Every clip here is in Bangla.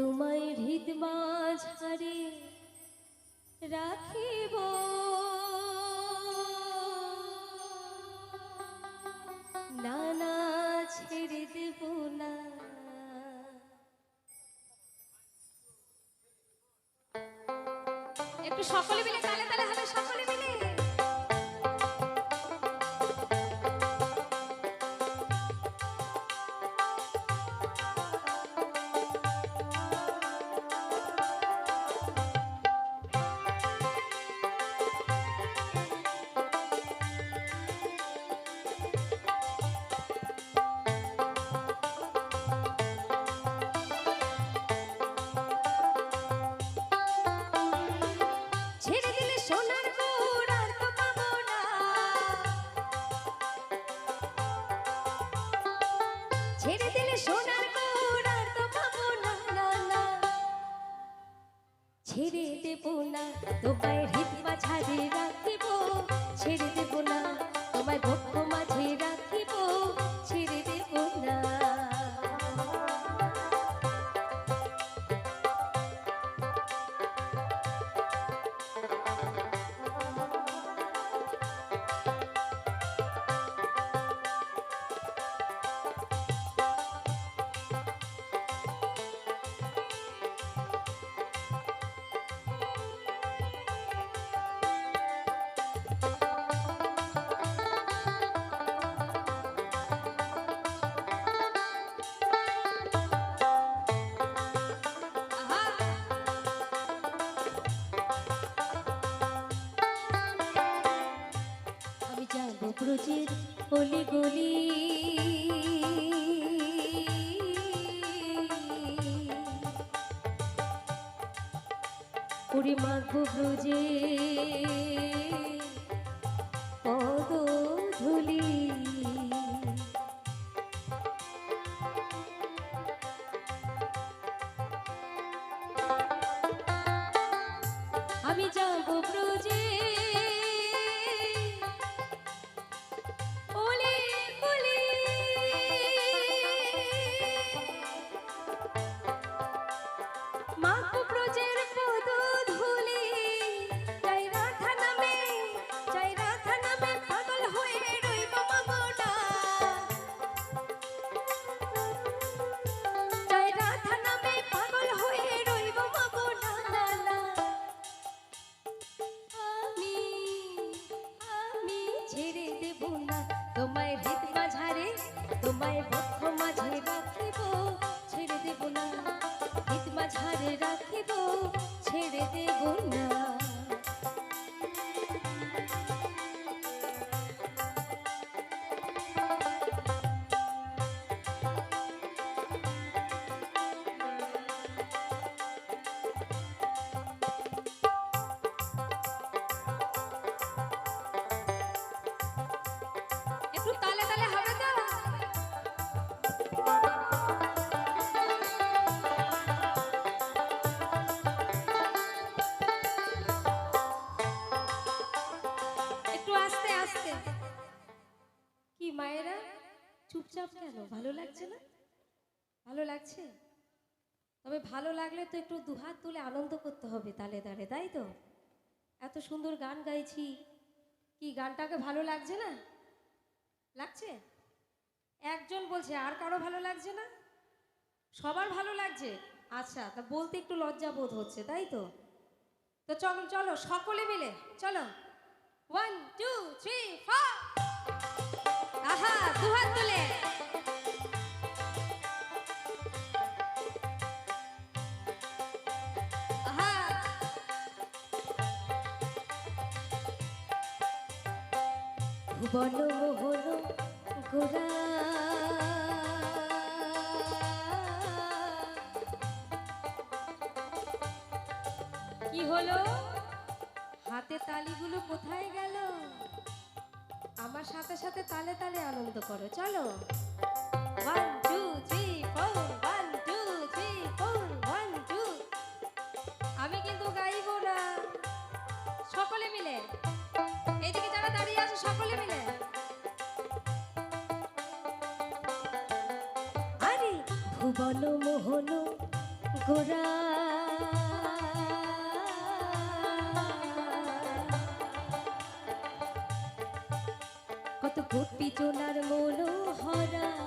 তোমায় হৃদ মাঝারে রাখিব। না না ছেড়ে দেব না। একটু সকলে মিলে তালে তালে হবে সকলে মিলে। ছেড়ে দিলে সোনার তো ছেড়ে দেব না তোমায় হৃদ অলি গলি। পুরি মাখবো ব্রজে পদ আমি যাব চুপচাপ কেন? ভালো লাগছে না? ভালো লাগছে? তবে ভালো লাগলে তো একটু দুহাত তুলে আনন্দ করতে হবে তালে তালে, তাই তো? এত সুন্দর গান গাইছি। কি গানটাকে ভালো লাগছে না? লাগছে? একজন বলছে, আর কারও ভালো লাগছে না? সবার ভালো লাগছে? আচ্ছা তা বলতে একটু লজ্জা বোধ হচ্ছে, তাই তো? তো চলো চলো, সকলে মিলে, চলো। ওয়ান টু থ্রি ফোর আহা দুহাত তুলে। ভুবন মোহন গোরা। কি হলো? হাতে তালিগুলো কোথায় গেল? আমার সাথে সাথে তালে তালে আনন্দ করো, চলো। One two three four one two three four one two আমি কিন্তু গাইব না। সকলে মিলে। এদিকে যারা দাঁড়িয়ে আছে, সকলে মিলে। আরে ভুবন মোহন গোরা। গোপী চোনার মনোহরা।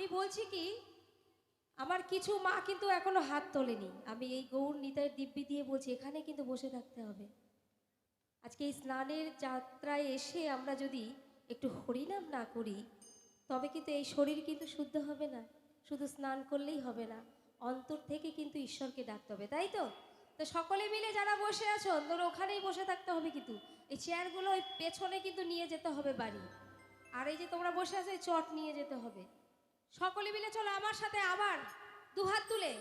আমি বলছি কি, আমার কিছু মা কিন্তু এখনও হাত তোলেনি। আমি এই গৌর নিতাইয়ের দিব্যি দিয়ে বলছি, এখানে কিন্তু বসে থাকতে হবে। আজকে এই স্নানের যাত্রায় এসে আমরা যদি একটু হরিনাম না করি, তবে কিন্তু এই শরীর কিন্তু শুদ্ধ হবে না। শুধু স্নান করলেই হবে না, অন্তর থেকে কিন্তু ঈশ্বরকে ডাকতে হবে, তাই তো? তো সকলে মিলে যারা বসে আছো ধরো ওখানেই বসে থাকতে হবে কিন্তু। এই চেয়ারগুলো ওই পেছনে কিন্তু নিয়ে যেতে হবে বাড়ি। আর এই যে তোমরা বসে আছো, এই চট নিয়ে যেতে হবে। সকলে মিলে চলো আমার সাথে আবার দুহাত তুলে।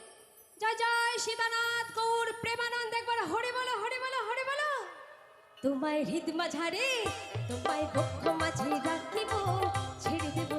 জয় জয় সীতানাথ কৌর প্রেমানন্দ, একবার হরে বলো হরে বলো হরে বলো। তোমায় হৃদ মাঝারে তোমায় বক্ষ মাঝে রাখিব, ছেড়ে দেব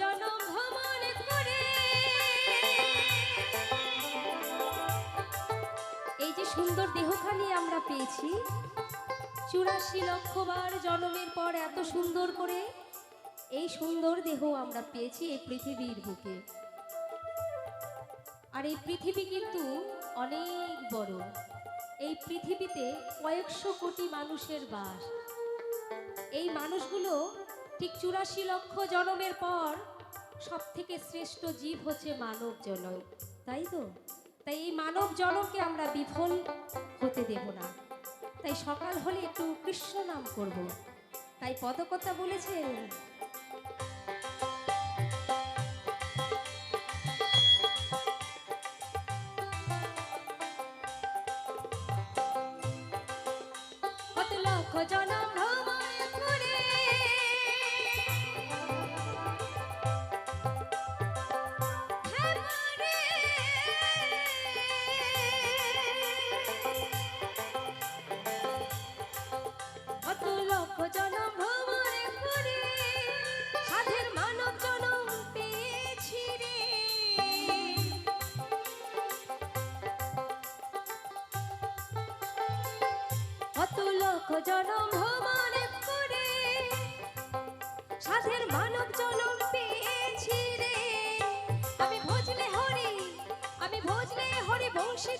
জনম ভ্রমণ করে। এই যে সুন্দর দেহখানি আমরা পেয়েছি, চুরাশি লক্ষবার জন্মের পর এত সুন্দর করে এই সুন্দর দেহ আমরা পেয়েছি এই পৃথিবীর বুকে। আর এই পৃথিবী কিন্তু অনেক বড়। এই পৃথিবীতে কয়েকশো কোটি মানুষের বাস। এই মানুষগুলো ঠিক চুরাশি লক্ষ জনমের পর সব থেকে শ্রেষ্ঠ জীব হচ্ছে মানব জনম তাই তো? তাই এই মানব জনমকে আমরা বিফল হতে দেব না। তাই সকাল হলে একটু কৃষ্ণ নাম করব। তাই পদকর্তা বলেছেন। কত লক্ষ জনম ভ্রমণ করে। সাধের মানব জনম পেয়েছি রে। আমি ভোজলে হরি, আমি ভজলে হরি বংশী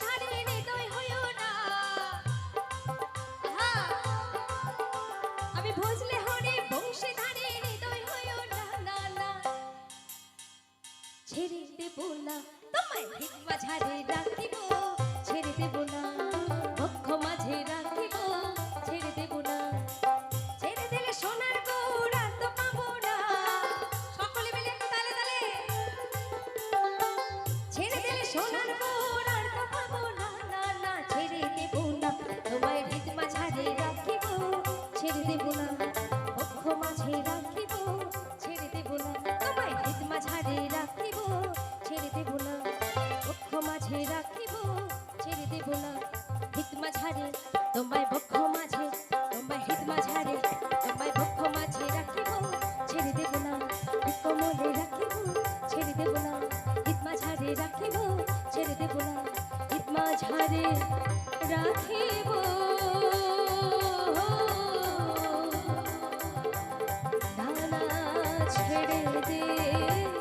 রাখিব ছেড়ে দেব না। হিতমা ঝাড়ে রাখিব। ছেড়ে দে।